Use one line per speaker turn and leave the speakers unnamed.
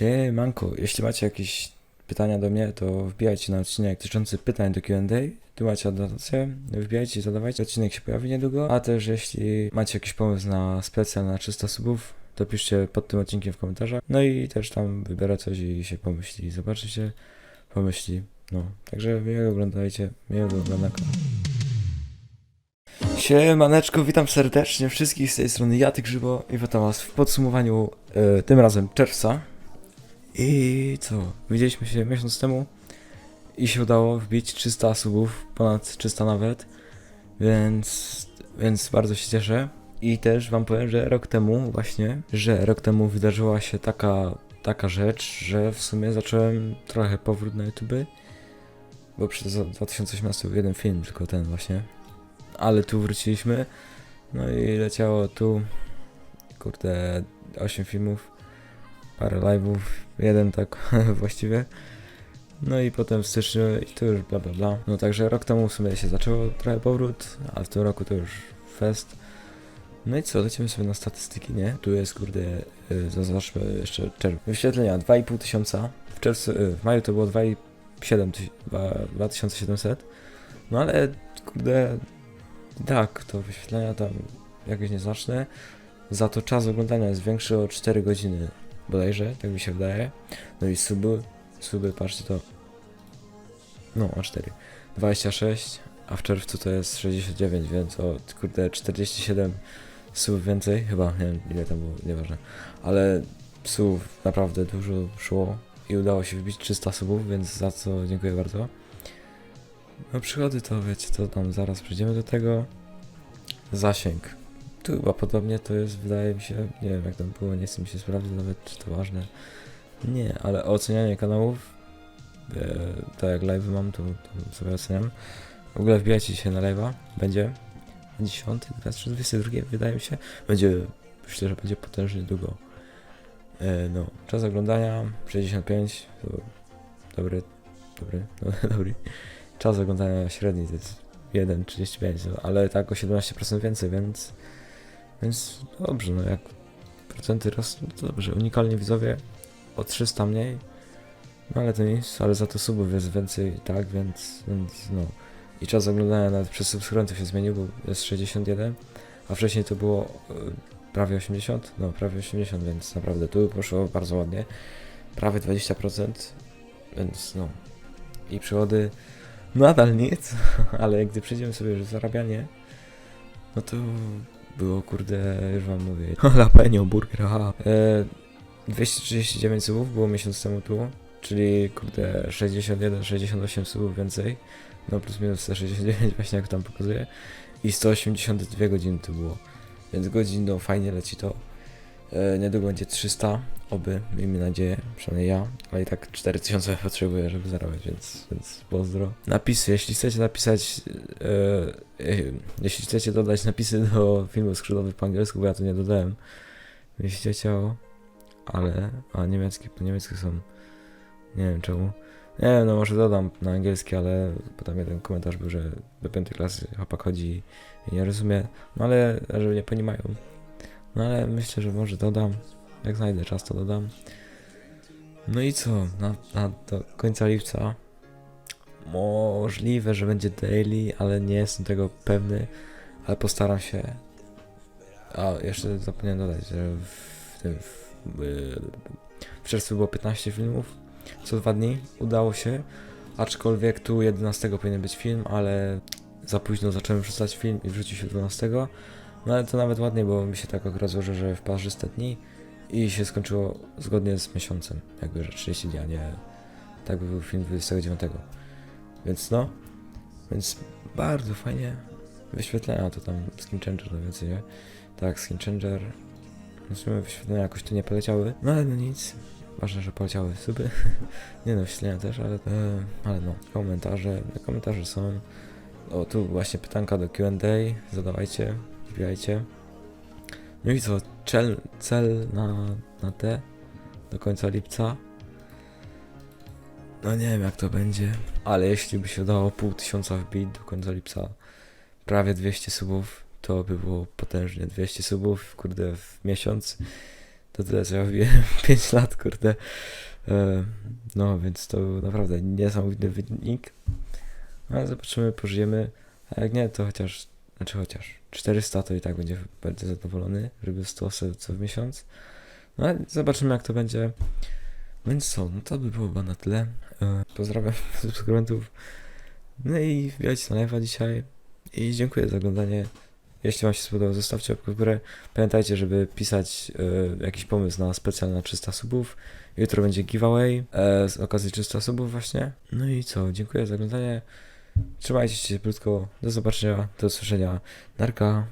Siemanko, jeśli macie jakieś pytania do mnie, to wbijajcie na odcinek dotyczący pytań do Q&A. Tu macie adnotację, wbijajcie zadawajcie, odcinek się pojawi niedługo. A też jeśli macie jakiś pomysł na specjal na 300 subów, to piszcie pod tym odcinkiem w komentarzach. No i też tam wybiorę coś i się pomyśli. Zobaczycie, pomyśli. No, także miłego oglądajcie, miłego oglądania. Siemaneczko, witam serdecznie wszystkich z tej strony, ja Ty Grzybo i witam was w podsumowaniu e, tym razem czerwca. I co? Widzieliśmy się miesiąc temu i się udało wbić 300 subów, ponad 300 nawet, więc, więc bardzo się cieszę. I też wam powiem, że rok temu właśnie, że rok temu wydarzyła się taka, taka rzecz, że w sumie zacząłem trochę powrót na YouTube, bo przez 2018 był jeden film, tylko ten właśnie. Ale tu wróciliśmy, no i leciało tu, kurde, 8 filmów parę live'ów, jeden tak właściwie. No i potem w styczniu i to już bla bla bla. No także rok temu w sumie się zaczęło trochę powrót, a w tym roku to już fest. No i co, lecimy sobie na statystyki, nie? Tu jest kurde, y, zaznaczmy jeszcze czerwiec. Wyświetlenia 2,5 tysiąca. W czerwcu, y, w maju to było 2,7 tyś- dwa- 2700. No ale kurde, tak, to wyświetlenia tam jakieś nieznaczne. Za to czas oglądania jest większy o 4 godziny bodajże, tak mi się wydaje. No i suby, suby, patrzcie to. No, a 4. 26, a w czerwcu to jest 69, więc o kurde 47 subów więcej, chyba, nie wiem ile tam było, nieważne. Ale subów naprawdę dużo szło i udało się wbić 300 subów, więc za co dziękuję bardzo. No przychody to wiecie, to tam zaraz przejdziemy do tego. Zasięg. Tu chyba podobnie to jest, wydaje mi się, nie wiem jak tam było, nie chcę mi się sprawdzić nawet, czy to ważne. Nie, ale ocenianie kanałów, e, tak jak live mam, to, to sobie oceniam. W ogóle wbijajcie się na live'a, będzie 10, 23, 22, wydaje mi się. Będzie, myślę, że będzie potężnie długo. E, no, czas oglądania 65, to dobry, dobry, no, dobry. Czas oglądania średni to jest 1,35, no, ale tak o 17% więcej, więc więc dobrze, no jak procenty rosną, to dobrze. Unikalnie widzowie o 300 mniej. No ale to nic, ale za to subów jest więcej, tak, więc, więc no. I czas oglądania nawet przez subskrybentów się zmienił, bo jest 61, a wcześniej to było y, prawie 80, no prawie 80, więc naprawdę tu poszło bardzo ładnie. Prawie 20%, więc no. I przychody nadal nic, ale gdy przejdziemy sobie w zarabianie, no to było kurde, już wam mówię. Jalapeno burger, aha. E, 239 subów było miesiąc temu tu, czyli kurde 61, 68 subów więcej. No plus minus te 69 właśnie jak tam pokazuje. I 182 godziny to było. Więc godzin no fajnie leci to. E, niedługo będzie 300, oby, miejmy nadzieję, przynajmniej ja, ale i tak 4000 potrzebuję, żeby zarabiać, więc, więc pozdro. Napisy, jeśli chcecie napisać, e, e, jeśli chcecie dodać napisy do filmów skrzydłowych po angielsku, bo ja to nie dodałem, jeśli chciało, ale, a niemieckie, po niemiecku są, nie wiem czemu. Nie wiem, no może dodam na angielski, ale potem jeden komentarz był, że do piątej klasy chłopak chodzi i nie rozumie, no ale, że nie ponimają. No ale myślę, że może dodam. Jak znajdę czas, to dodam. No i co? Na, na do końca lipca możliwe, że będzie daily, ale nie jestem tego pewny. Ale postaram się. A jeszcze zapomniałem dodać, że w tym. W, w czerwcu było 15 filmów co dwa dni. Udało się. Aczkolwiek tu 11 powinien być film, ale za późno zacząłem wrzucać film i wrzucił się 12. No ale to nawet ładnie, bo mi się tak akurat że w parzyste dni i się skończyło zgodnie z miesiącem, jakby, że 30 dni, a nie tak by był film 29. Więc no, więc bardzo fajnie wyświetlenia to tam Skin Changer no więcej, nie? Tak, Skin Changer. No w sumie wyświetlenia jakoś tu nie poleciały, no ale no nic. Ważne, że poleciały suby. nie no, wyświetlenia też, ale, e, ale no, komentarze, komentarze są. O, tu właśnie pytanka do Q&A, zadawajcie, wbijajcie. No i co, cel, cel na, na te do końca lipca. No nie wiem jak to będzie, ale jeśli by się udało pół tysiąca wbić do końca lipca, prawie 200 subów, to by było potężnie. 200 subów, kurde, w miesiąc. To tyle, co ja wbiłem 5 lat, kurde. E, no, więc to naprawdę niesamowity wynik. Ale zobaczymy, pożyjemy. A jak nie, to chociaż, znaczy chociaż 400 to i tak będzie, będę zadowolony, żeby 100 osób co w miesiąc. No ale zobaczymy jak to będzie. Więc co, no to by było chyba na tyle. E, pozdrawiam subskrybentów. No i wbijajcie na live'a dzisiaj. I dziękuję za oglądanie. Jeśli Wam się spodobało, zostawcie łapkę w górę. Pamiętajcie, żeby pisać e, jakiś pomysł na specjal na 300 subów. Jutro będzie giveaway e, z okazji 300 subów właśnie. No i co, dziękuję za oglądanie. Trzymajcie się cieplutko. Do zobaczenia, do usłyszenia. Narka.